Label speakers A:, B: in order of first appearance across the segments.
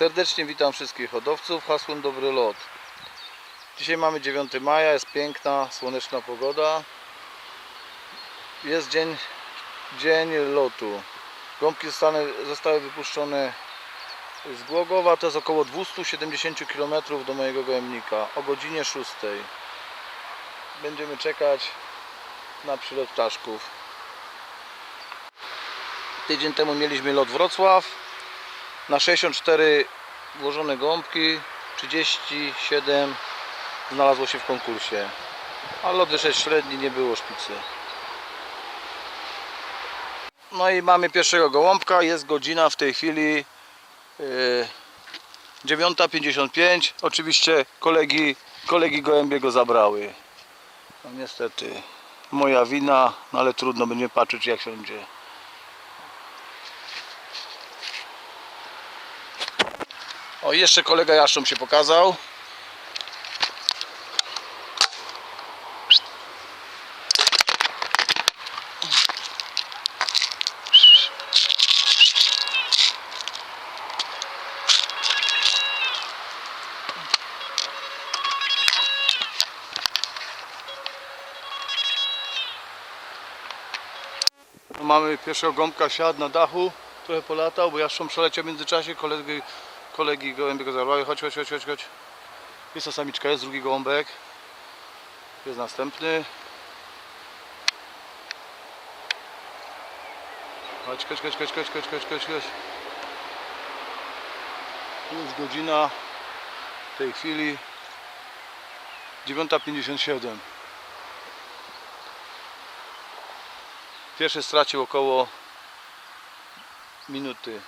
A: Serdecznie witam wszystkich hodowców hasłem Dobry Lot. Dzisiaj mamy 9 maja, jest piękna, słoneczna pogoda. Jest dzień, dzień lotu. Gąbki zostały, zostały wypuszczone z Głogowa, to jest około 270 km do mojego gołębnika o godzinie 6. Będziemy czekać na przylot ptaszków. Tydzień temu mieliśmy lot Wrocław. Na 64 włożone gąbki 37 znalazło się w konkursie. A lot wyszedł średni, nie było szpicy. No i mamy pierwszego gołąbka. Jest godzina w tej chwili yy, 9.55. Oczywiście kolegi, kolegi gołębie go zabrały. No niestety moja wina, no ale trudno będzie patrzeć jak się będzie. O, jeszcze kolega Jaszczą się pokazał. No, Mamy pierwszego gąbka siadł na dachu, trochę polatał, bo Jaszczą przeleciał w międzyczasie, kolegi, kolegi gołębie go zarwały, chodź, chodź, chodź, chodź, chodź. Jest ta samiczka, jest drugi gołąbek, jest następny. Chodź, chodź, chodź, chodź, chodź, chodź, chodź, chodź, chodź. Jest godzina w tej chwili 9.57. Pierwszy stracił około minuty.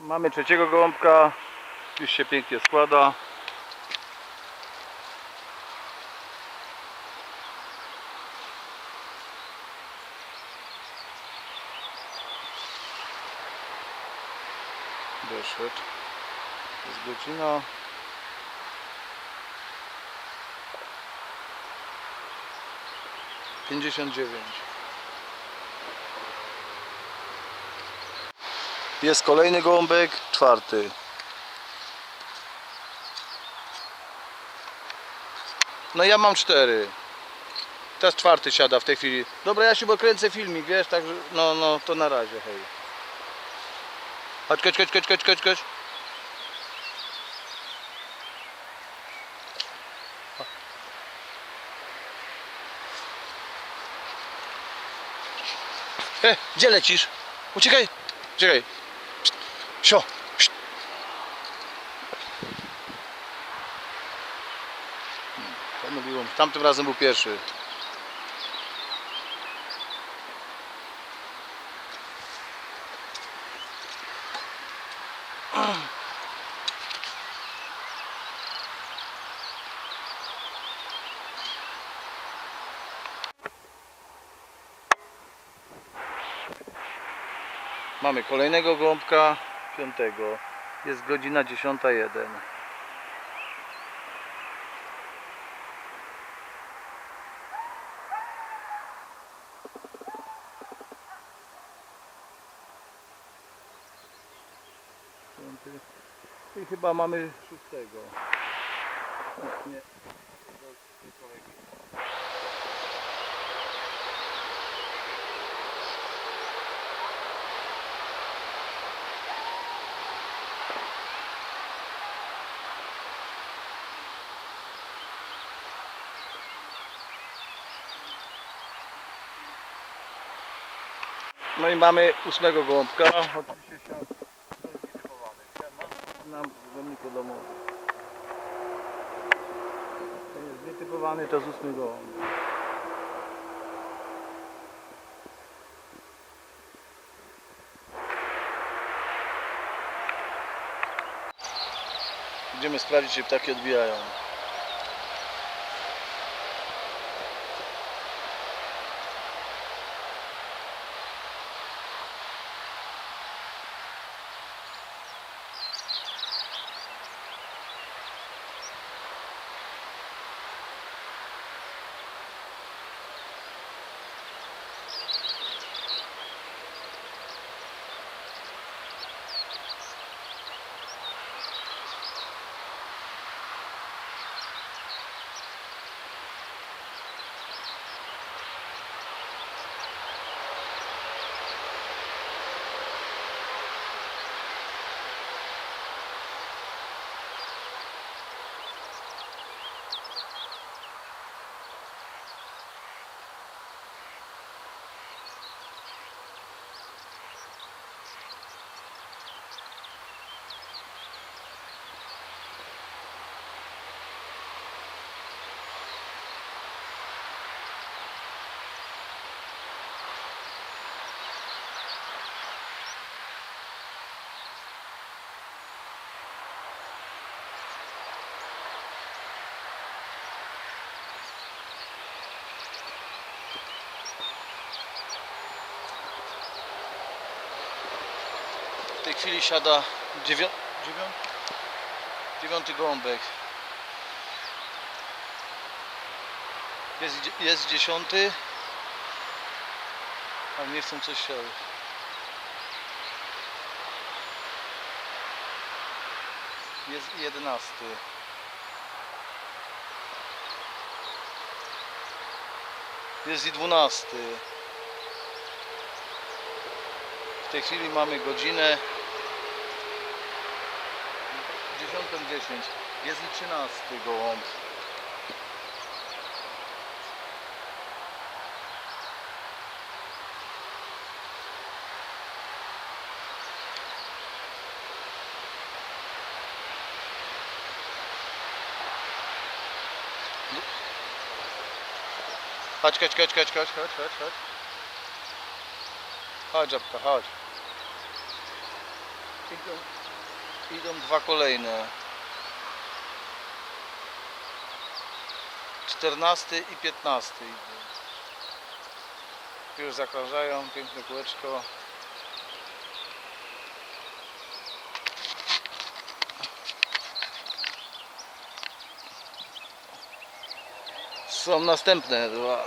A: Mamy trzeciego gołąbka. Już się pięknie składa. Doszedł. Jest godzina. Pięćdziesiąt dziewięć. Jest kolejny gołąbek, czwarty. No ja mam cztery. Teraz czwarty siada w tej chwili. Dobra, ja się bo kręcę filmik, wiesz, także no, no, to na razie, hej. Chodź, chodź, chodź, chodź, chodź, chodź, chodź. E, gdzie lecisz? Uciekaj! Uciekaj! Sio! Pszt. Pomyliłem. Tamtym razem był pierwszy. Mamy kolejnego gąbka, piątego. Jest godzina 10.01. Piąty. I chyba mamy szóstego. Nie. No i mamy ósmego gołąbka. Oczywiście świat nietypowany. Na gołębniku domowym. To jest nietypowany, to jest ósmy gołąb. Idziemy sprawdzić, czy ptaki odbijają. Chwili siada dziewią... dziewią... dziewiąty gołąbek. Jest, jest dziesiąty. Ale nie chcą coś siadać. Jest jedenasty. Jest i dwunasty. W tej chwili mamy godzinę 10.10. Jest i trzynasty gołąb. Chodź, chodź, chodź, chodź, chodź, chodź, chodź, chodź. Chodź, żabka, chodź. Idą, idą dwa kolejne. Czternasty i piętnasty idą. Już zakrążają, piękne kółeczko. Są następne dwa.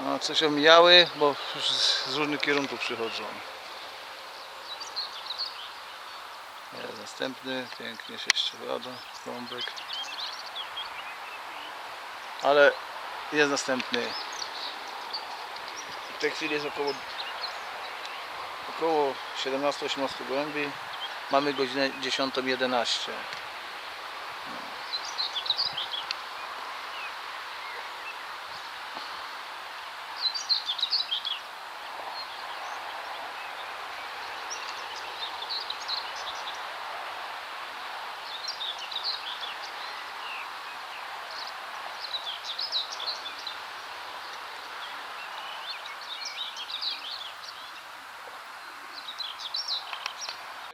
A: No, coś omijały, bo już z różnych kierunków przychodzą. Jest następny, pięknie się ścielada, gąbek. Ale jest następny. W tej chwili jest około około 17-18 gołębi. Mamy godzinę 10.11.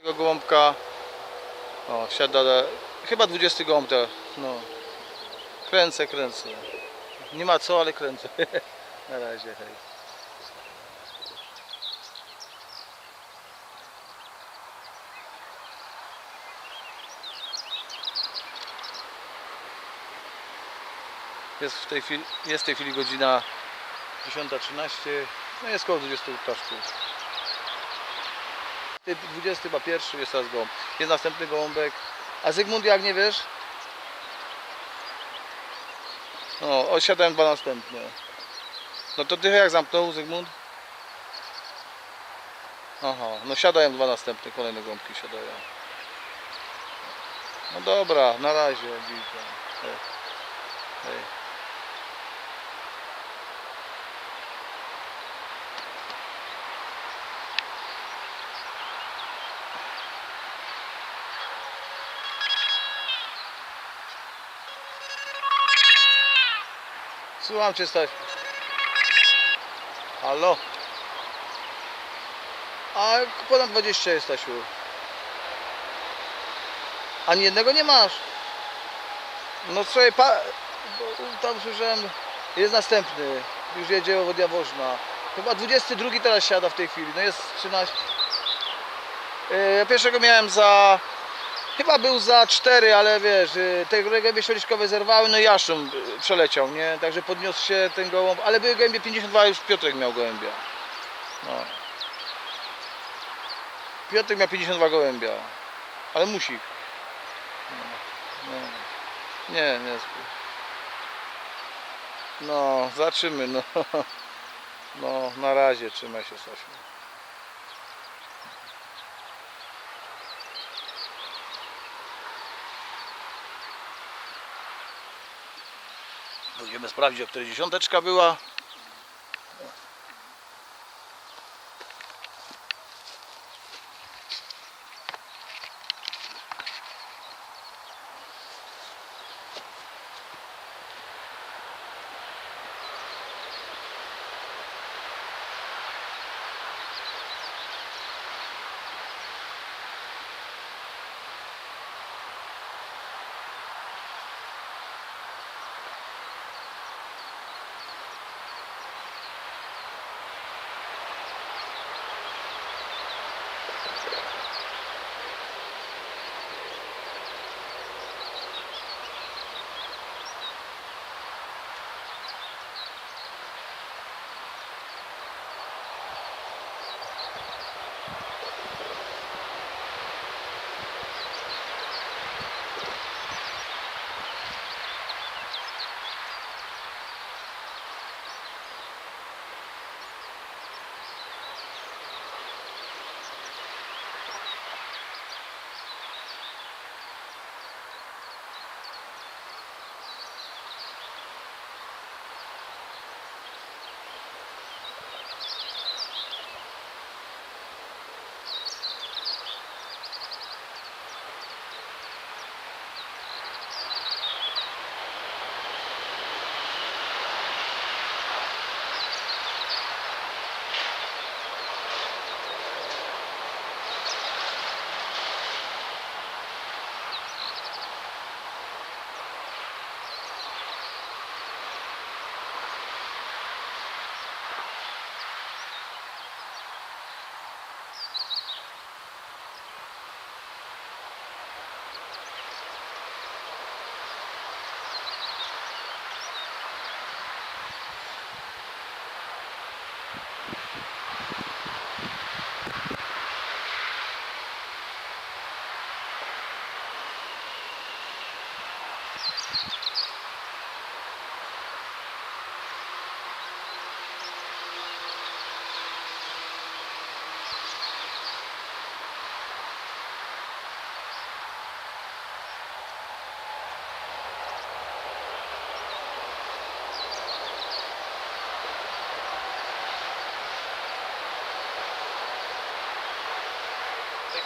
A: gołąbka. O, siada chyba 20 gołąb teraz, no. Kręcę, kręcę. Nie ma co, ale kręcę. Na razie, hej. Jest w tej chwili, jest w tej chwili godzina 10.13 no jest około 20 ptaszków Ty 20 chyba pierwszy jest teraz gołąb. Jest następny gołąbek. A Zygmunt jak nie wiesz? No, osiadałem dwa następne. No to ty jak zamknął Zygmunt? Aha, no siadają dwa następne, kolejne gąbki siadają. No dobra, na razie, widzę. Hej. Hej. Słucham cię Staś. Halo? A ponad 20 jest Stasiu. Ani jednego nie masz. No słuchaj, pa... tam słyszałem, jest następny. Już jedzie od Jaworzna. Chyba 22 teraz siada w tej chwili. No jest 13. Yy, pierwszego miałem za Chyba był za 4, ale wiesz, y, te gołębie szoliczkowe zerwały, no i jaszczur y, przeleciał, nie? Także podniósł się ten gołąb, ale były gołębie 52, już Piotrek miał gołębia. No. Piotrek miał 52 gołębia, ale musi. No, no. Nie, nie. No, zobaczymy, no. No, na razie trzymaj się, Stasiu. Będziemy sprawdzić, o której dziesiąteczka była.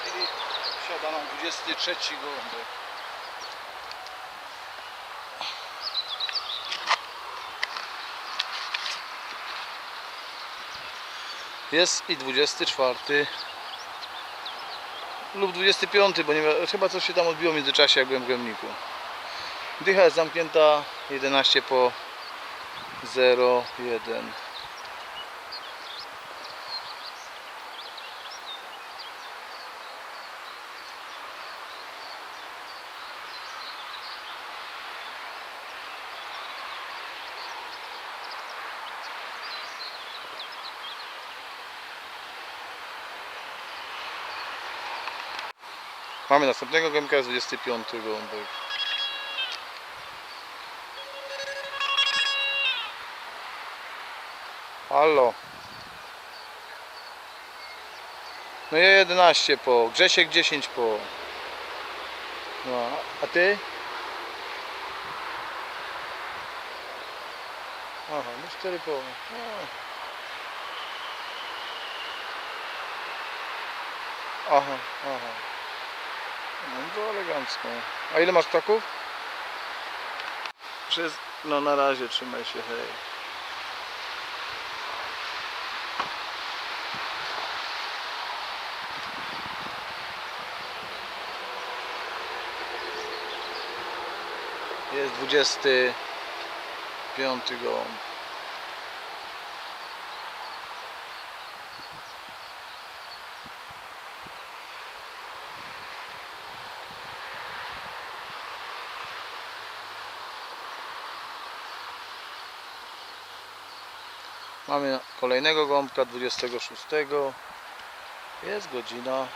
A: Chwili siada nam 23 gołąbek. Jest i 24 lub 25, bo nie, chyba coś się tam odbiło w międzyczasie, jak byłem w Gremniku. Dycha jest zamknięta 11 po 01. Mamy następnego gębka, jest 25 gołąbek. Halo. No ja 11 po, Grzesiek 10 po. No, a ty? Aha, no 4 po. Aha, aha. No to elegancko. A ile masz ptaków? Przez... No na razie trzymaj się, hej. Jest 25 gołąb. Mamy kolejnego gąbka 26. Jest godzina.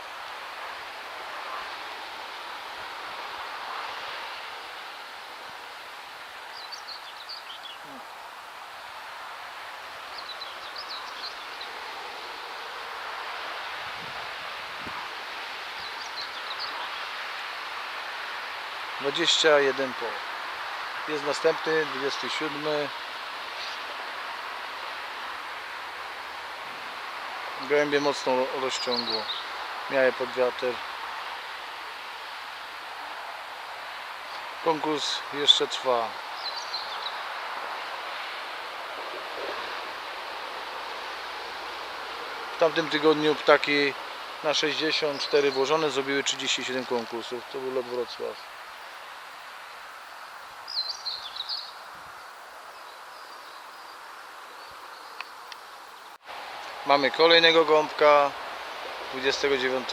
A: Dwadzieścia jeden po. Jest następny, 27. Gołębie mocno rozciągło. Miały pod wiatr. Konkurs jeszcze trwa. W tamtym tygodniu ptaki na 64 włożone zrobiły 37 konkursów. To był lot Wrocław. Mamy kolejnego gąbka 29.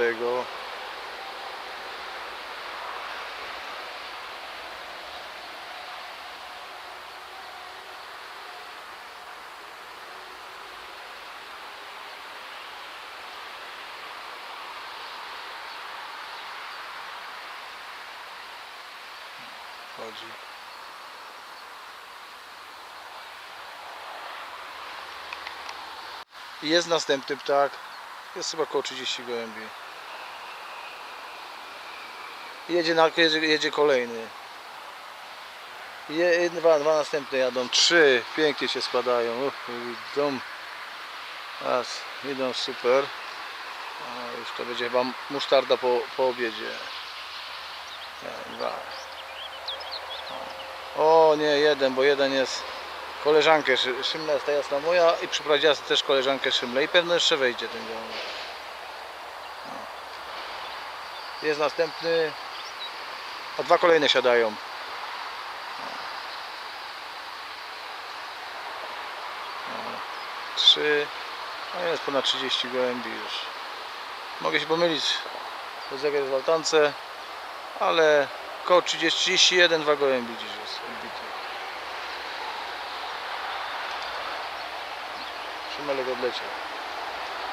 A: Chodzi. Jest następny ptak. Jest chyba około 30 gołębi. Jedzie, na, jedzie, jedzie kolejny. Je, dwa, dwa następne jadą. Trzy. Pięknie się składają. Uch, idą. Raz. Idą super. A, już to będzie chyba musztarda po, po obiedzie. Nie, Dwa. O nie, jeden, bo jeden jest koleżankę Szy- Szymla ta jasna moja i przyprowadziła też koleżankę Szymle i pewno jeszcze wejdzie ten gołąb. No. Jest następny, a dwa kolejne siadają. No. Trzy, a jest ponad 30 gołębi już. Mogę się pomylić, bo zegar jest w altance, ale około 30, 31, dwa gołębi dziś jest Szymelek odleciał.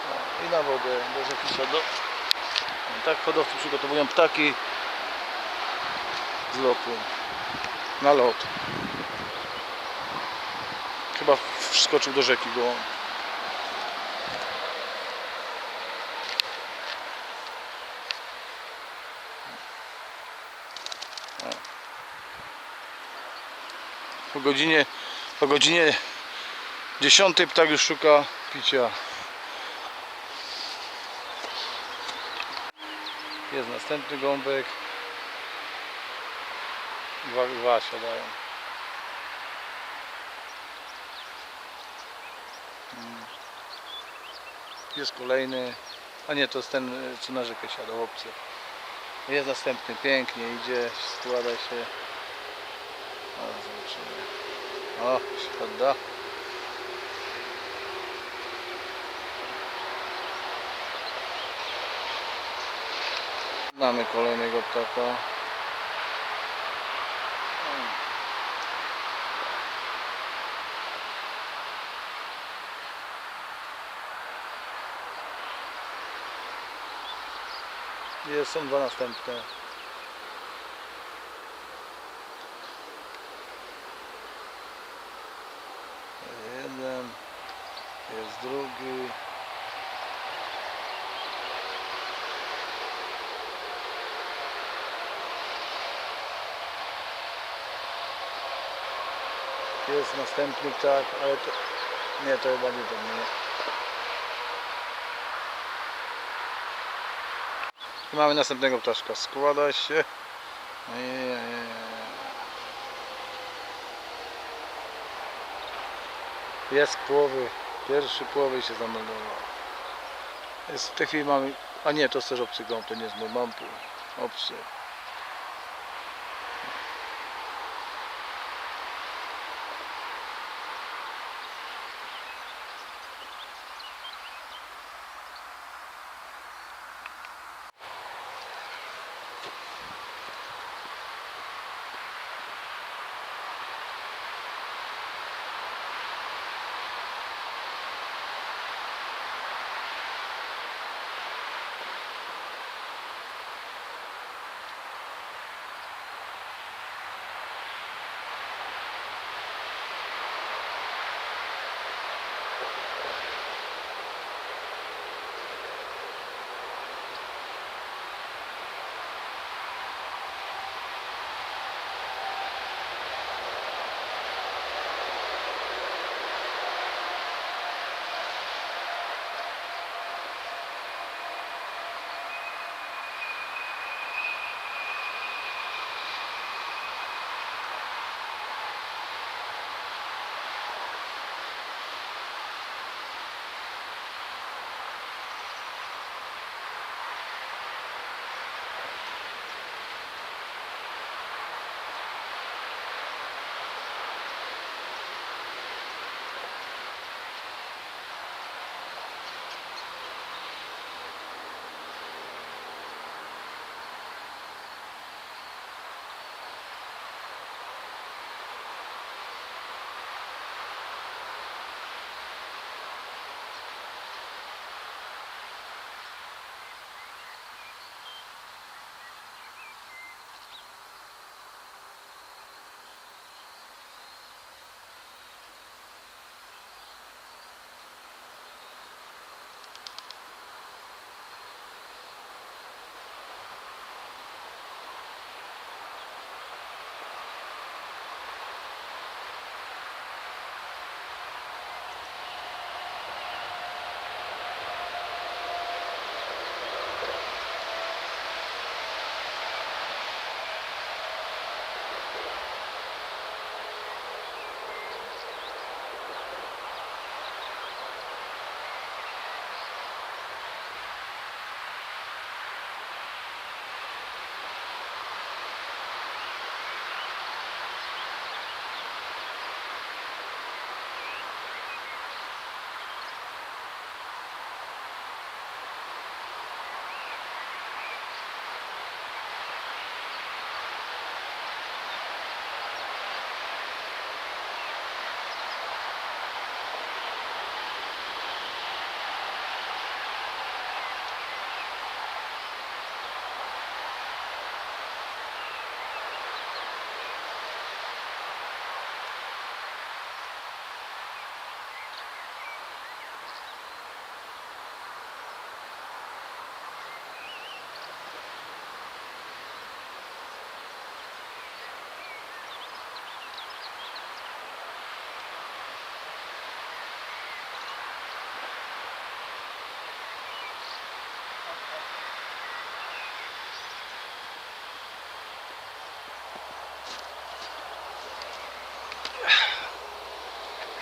A: No, I na wodę, do zapisza do... No, Tak hodowcy przygotowują ptaki z lotu. Na lot. Chyba wskoczył do rzeki gołąb. O. Po godzinie, po godzinie Dziesiąty ptak już szuka picia. Jest następny gąbek. Dwa, dwa siadają. Mm. Jest kolejny. A nie, to jest ten, co na rzekę siadał, obcy. Jest następny, pięknie idzie, składa się. O, zobaczymy. O, siada. Mamy kolejnego ptaka. Jest, są dwa następne. Jeden, jest drugi. Jest następny ptak, ale to... Nie, to chyba nie ten, nie. I mamy następnego ptaszka. Składa się. Jest połowy. Pierwszy połowy się zameldował. Jest, w tej chwili mamy... A nie, to jest też obcy gąb, to nie jest mój mampu. Obcy.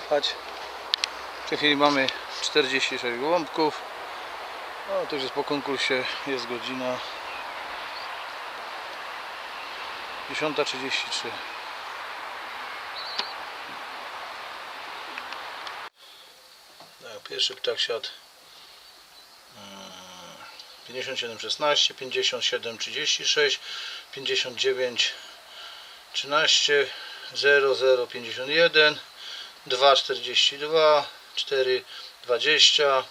A: Pchać. W tej chwili mamy 46 gołąbków. No to już jest po konkursie, jest godzina 10.33. Tak, pierwszy ptak siadł mm, 57 16, 57 36, 59 13, 0 0 51, 2 42, 4 20,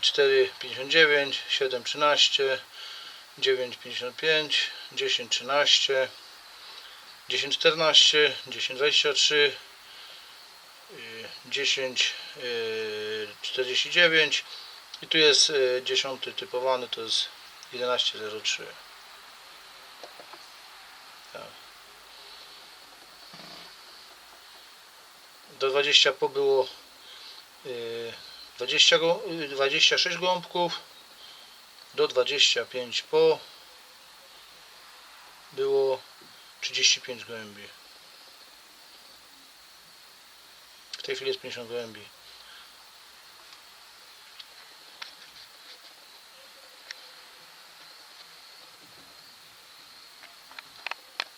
A: 4 59, 7 13, 9 55, 10 13, 10 14, 10 23, y, 10 y, 49 i tu jest y, dziesiąty typowany, to jest 1103. Do 20 po było y, 20 go, y, 26 gołąbków, do 25 po było 35 gołębi. W tej chwili jest 50 gołębi.